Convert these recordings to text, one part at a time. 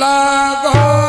लागो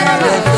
Yeah.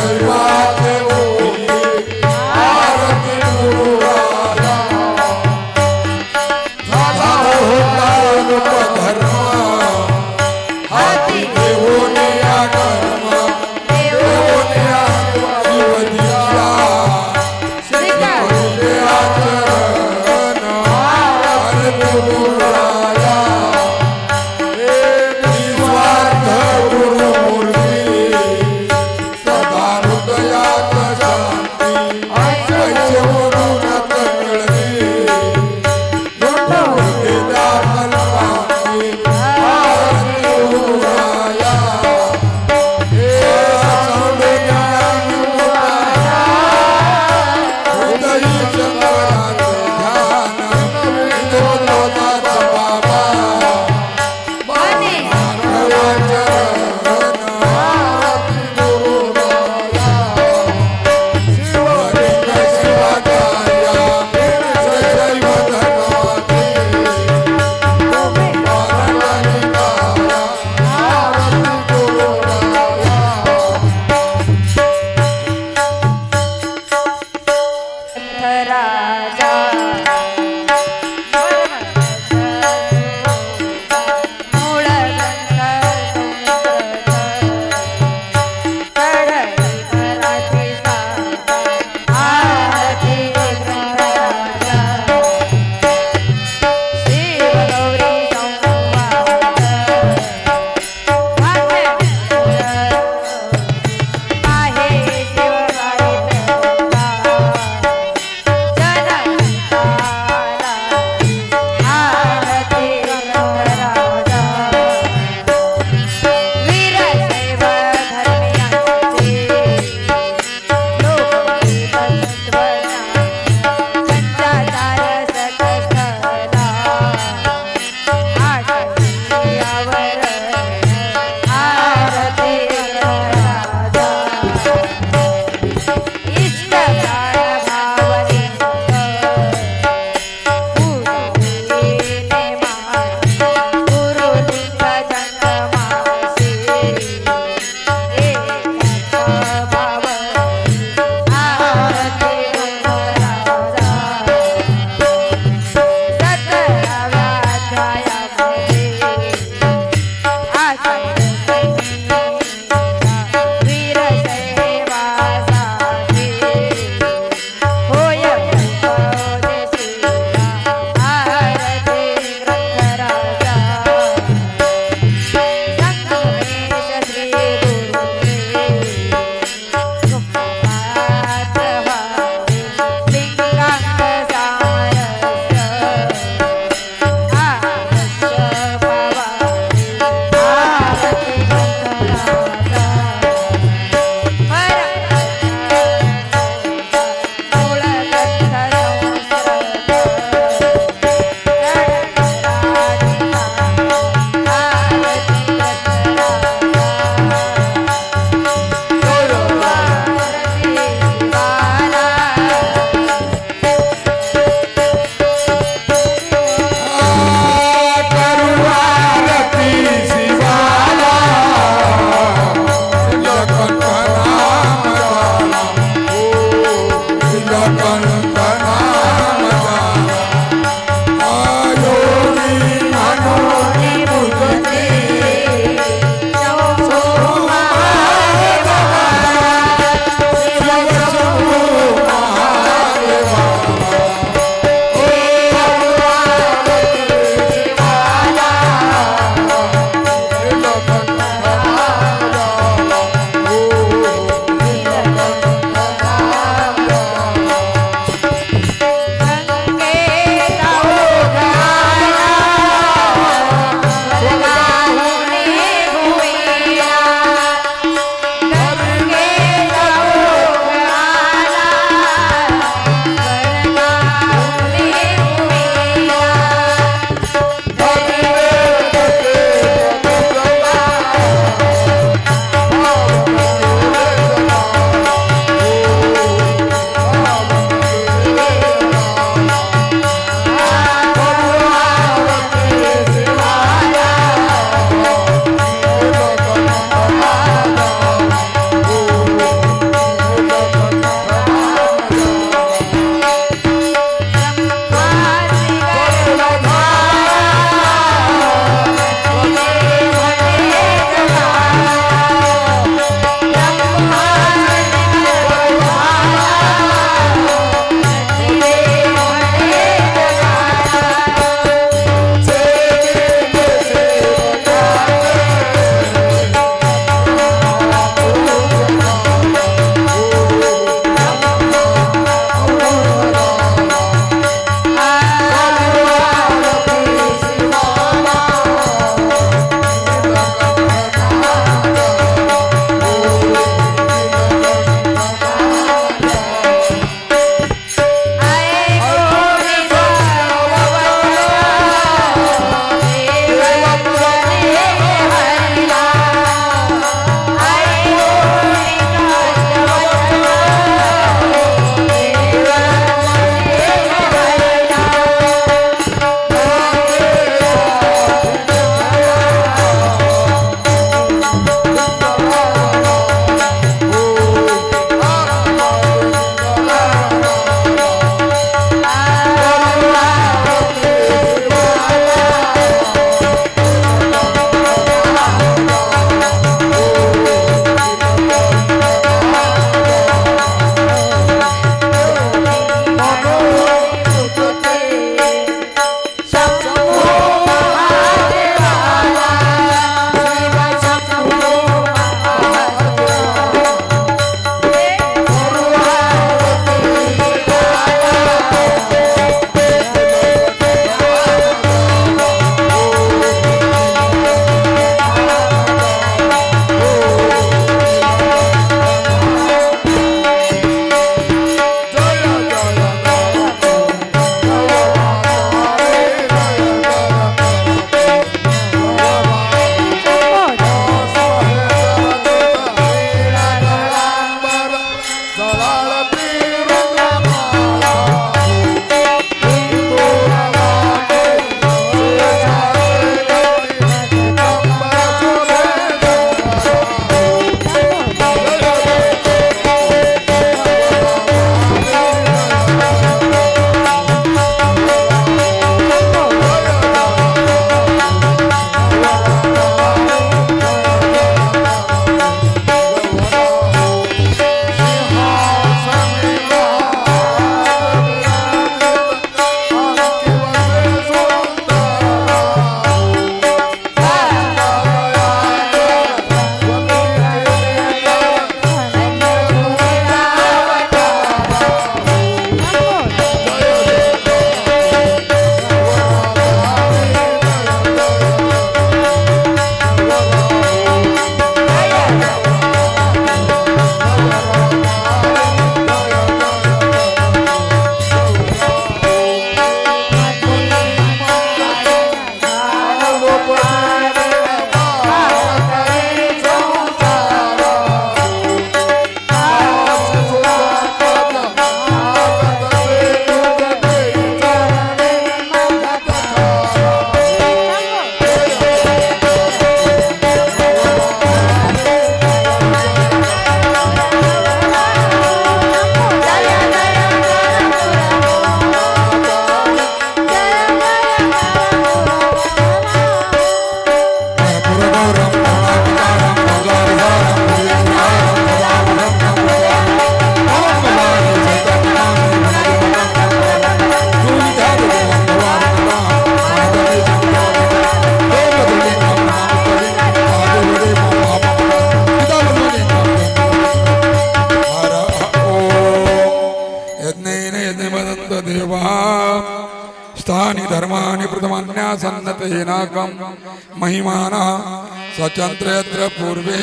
स्वतन्त्र पूर्वे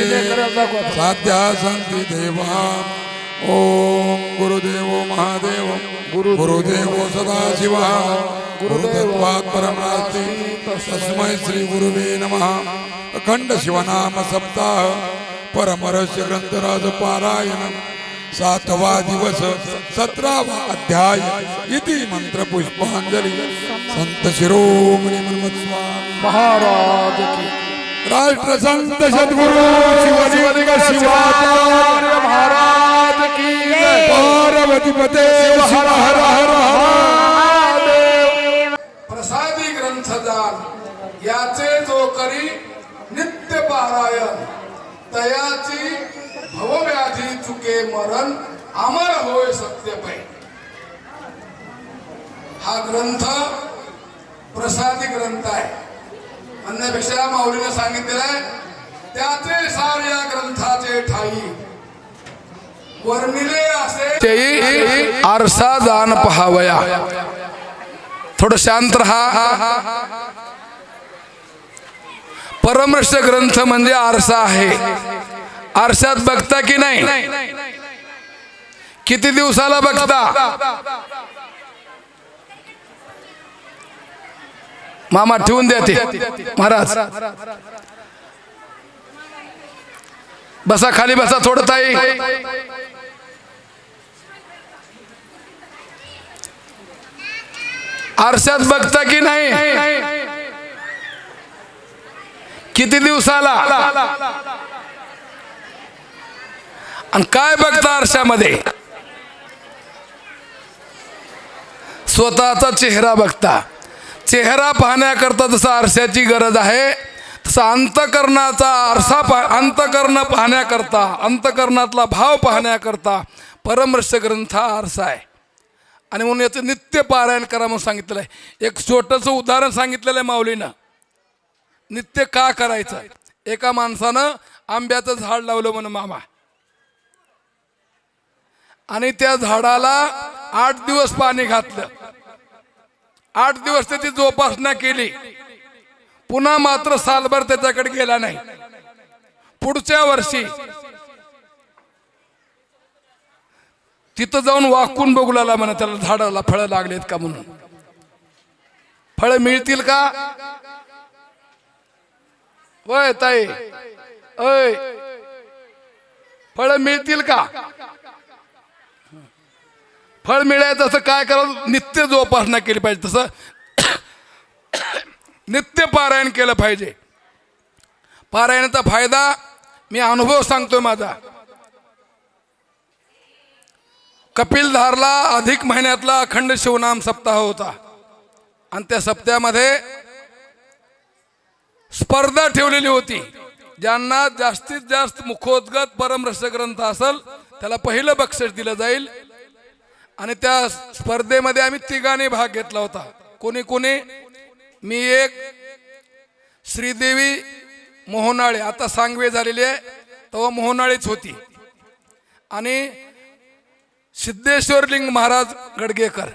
साध्या सन्ति देवा. ॐ गुरुदेवो महादेव गुरुदेवो सदाशिवः. गुरुदेवात् परमास्ति तस्मै श्रीगुरुवे नमः. अखंड शिवनाम सप्ताह परमरस्य ग्रंथराज पारायण. सातवा दिवस सतरावा अध्याय इति मंत्र पुष्पांजली संत शिरोमणी महाराज की। राष्ट्र संत सद्गुरु शिवलिंग शिवाचार्य महाराज की पार्वती पते हर हर हर हर। प्रसादी ग्रंथदान याचे जो करी नित्य पारायण तयाची भवव्याधी चुके मरण अमर होय सत्य पै। हा ग्रंथ प्रसादी ग्रंथ आहे। म्हणण्यापेक्षा माऊलीने सांगितलेलं आहे त्याचे सार या ग्रंथाचे ठाई. वर्णिले असे आरसा जाण पहावया. थोडं शांत राहा. परमृष्ट ग्रंथ म्हणजे आरसा आहे. आरशात बघता की नाही? किती दिवसाला बघता? मामा ठेवून द्या ते. महाराज. बसा खाली बसा थोडं ताई. आरशात बघता की नाही? किती दिवसाला? आणि काय बघता आरशामध्ये? स्वतःचा चेहरा बघता. चेहरा पाहण्याकरता जसं आरशाची गरज आहे तसं अंतकरणाचा आरसा पा अंतकरण पाहण्याकरता अंतकरणातला भाव पाहण्याकरता परमर्ष ग्रंथ हा आरसा आहे. आणि म्हणून याचं नित्य पारायण करा म्हणून सांगितलेलं आहे. एक छोटंसं उदाहरण सांगितलेलं आहे माऊलीनं. नित्य का करायचं? एका माणसानं आंब्याचं झाड लावलं म्हणून मामा. आणि त्या झाडाला आठ दिवस पाणी घातलं. आठ दिवस त्याची जोपासना केली. पुन्हा मात्र सालभर त्याच्याकडे गेला नाही. पुढच्या वर्षी तिथं जाऊन वाकून बघू लागला म्हणा त्याला झाडाला फळं लागलेत का म्हणून. फळं मिळतील का? वय ताई. अय फळं मिळतील का? फळ मिळायचं असं काय करावं? नित्य जोपासना केली पाहिजे. तसं नित्य पारायण केलं पाहिजे. पारायणाचा फायदा मी अनुभव सांगतोय माझा. कपिलधारला अधिक महिन्यातला अखंड शिवनाम सप्ताह होता. आणि त्या सप्त्यामध्ये स्पर्धा ठेवलेली होती. ज्यांना जास्तीत जास्त मुखोद्गत परमरस ग्रंथ असेल त्याला पहिलं बक्षीस दिलं जाईल. आणि त्या स्पर्धेमध्ये आम्ही तिघांनी भाग घेतला होता. कोणी कोणी? मी एक श्रीदेवी मोहोनाळे. आता सांगवे झालेली आहे तेव्हा मोहनाळीच होती. आणि सिद्धेश्वरलिंग महाराज गडगेकर.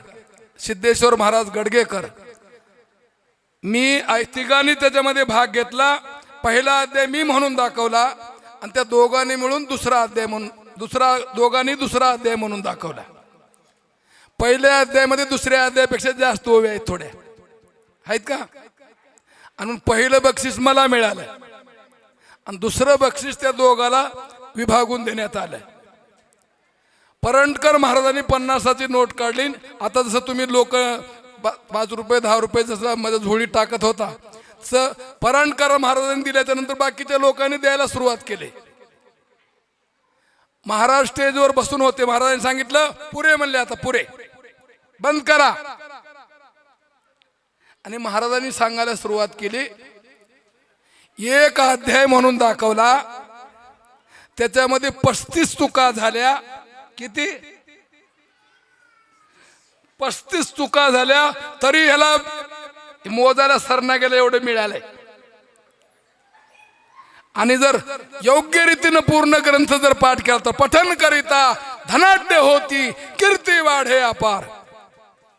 सिद्धेश्वर महाराज गडगेकर. मी तिघांनी त्याच्यामध्ये भाग घेतला. पहिला अध्याय मी म्हणून दाखवला आणि त्या दोघांनी मिळून दुसरा अध्याय म्हणून दुसरा दोघांनी दुसरा अध्याय म्हणून दाखवला. पहिल्या अध्यायामध्ये दुसऱ्या अध्यायापेक्षा जास्त ओव्या आहेत थोड्या. आहेत का? आणि पहिलं बक्षीस मला मिळालं आणि दुसरं बक्षीस त्या दोघाला विभागून देण्यात आलं परंडकर महाराजांनी पन्नासाची नोट काढली. आता जसं तुम्ही लोक पाच रुपये दहा रुपये जसं माझ्या झोळी टाकत होता तसं परंडकर महाराजांनी दिल्याच्या नंतर बाकीच्या लोकांनी द्यायला सुरुवात केली. महाराज स्टेजवर बसून होते. महाराजांनी सांगितलं पुरे म्हणले आता पुरे. बंद करा. आणि महाराजांनी सांगायला सुरुवात केली. एक अध्याय म्हणून दाखवला. त्याच्यामध्ये पस्तीस चुका झाल्या. किती? पस्तीस चुका झाल्या तरी ह्याला मोजायला सरना गेलं एवढं मिळालंय. आणि जर योग्य रीतीनं पूर्ण ग्रंथ जर पाठ केला तर पठन करिता धनाढ्य होती कीर्ती वाढे अपार.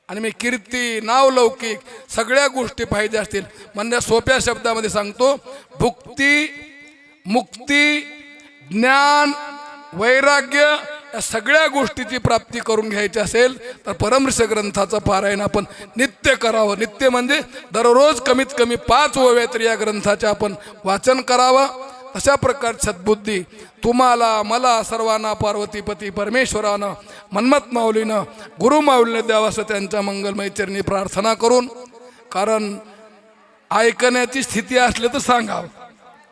आणि मी कीर्ती नावलौकिक सगळ्या गोष्टी पाहिजे असतील. म्हणजे सोप्या शब्दामध्ये सांगतो भुक्ती मुक्ती ज्ञान वैराग्य या सगळ्या गोष्टीची प्राप्ती करून घ्यायची असेल तर परमर्श ग्रंथाचं पारायण आपण नित्य करावं. नित्य म्हणजे दररोज कमीत कमी पाच ओव्या तरी या ग्रंथाचे आपण वाचन करावं. अशा प्रकार सद्बुद्धी. तुम्हाला मला सर्वांना पार्वतीपती परमेश्वरानं मन्मत माऊलीनं गुरु माऊलीनं द्यावं असं त्यांच्या मंगलमय चरणी प्रार्थना करून कारण ऐकण्याची स्थिती असली तर सांगावं.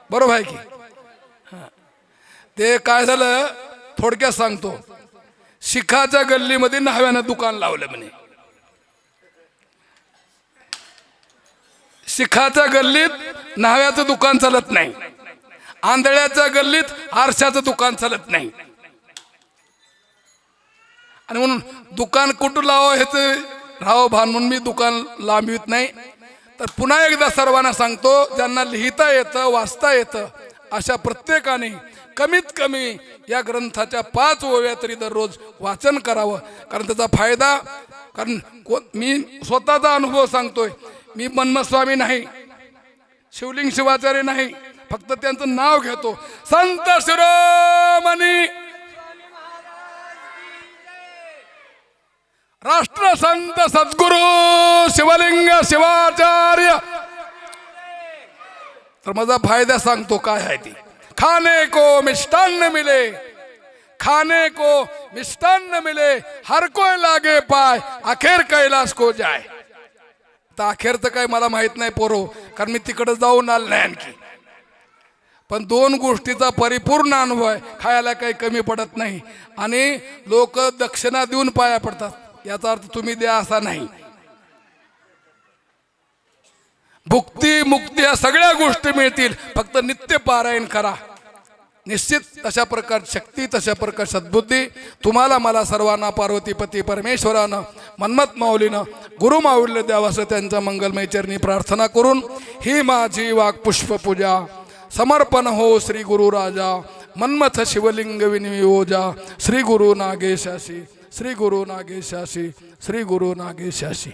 बरोबर आहे की? ते काय झालं? थोडक्यात सांगतो. शिखाच्या गल्लीमध्ये न्हाव्यानं दुकान लावलं म्हणे. शिखाच्या गल्लीत न्हाव्याचं दुकान चालत नाही. आंधळ्याच्या गल्लीत आरशाचं दुकान चालत नाही. आणि म्हणून दुकान कुठं लावावं ह्याचं राहावं भान म्हणून मी दुकान लांबवित नाही. तर पुन्हा एकदा सर्वांना सांगतो ज्यांना लिहिता येतं वाचता येतं अशा प्रत्येकाने कमीत कमी या ग्रंथाच्या पाच ओव्या तरी दररोज वाचन करावं. कारण त्याचा फायदा कारण को मी स्वतःचा अनुभव सांगतोय. मी मन्मस्वामी नाही. शिवलिंग शिवाचार्य नाही. फक्त त्यांचं नाव घेतो. संत शिरोमणी. राष्ट्रसंत सद्गुरु शिवलिंग शिवाचार्य. तर माझा फायदा सांगतो काय आहे ती. खाने को मिष्टान्न मिले. खाने को मिष्टान्न मिले. हर कोय लागे पाय अखेर कैलास को जाय तर अखेर तर काय मला माहीत नाही पोरो कारण मी तिकडे जाऊन आलो नाही आणखी. पण दोन गोष्टीचा परिपूर्ण अनुभव आहे खायला काही कमी पडत नाही. आणि लोक दक्षिणा देऊन पाया पडतात. याचा अर्थ तुम्ही द्या असा नाही. भुक्ती मुक्ती या सगळ्या गोष्टी मिळतील. फक्त नित्य पारायण करा. निश्चित तशा प्रकार शक्ती तशा प्रकार सद्बुद्धी तुम्हाला मला सर्वांना पार्वतीपती परमेश्वरानं मन्मत माऊलीनं गुरु माऊलीला द्यावं असं त्यांच्या मंगलमय चरणी प्रार्थना करून ही माझी वाक पुष्पपूजा समर्पण हो श्री गुरु राजा मन्मथ शिवलिंग विनियोजा श्री गुरु नागेशाशी श्री गुरु नागेशाशी श्री गुरु नागेशाशी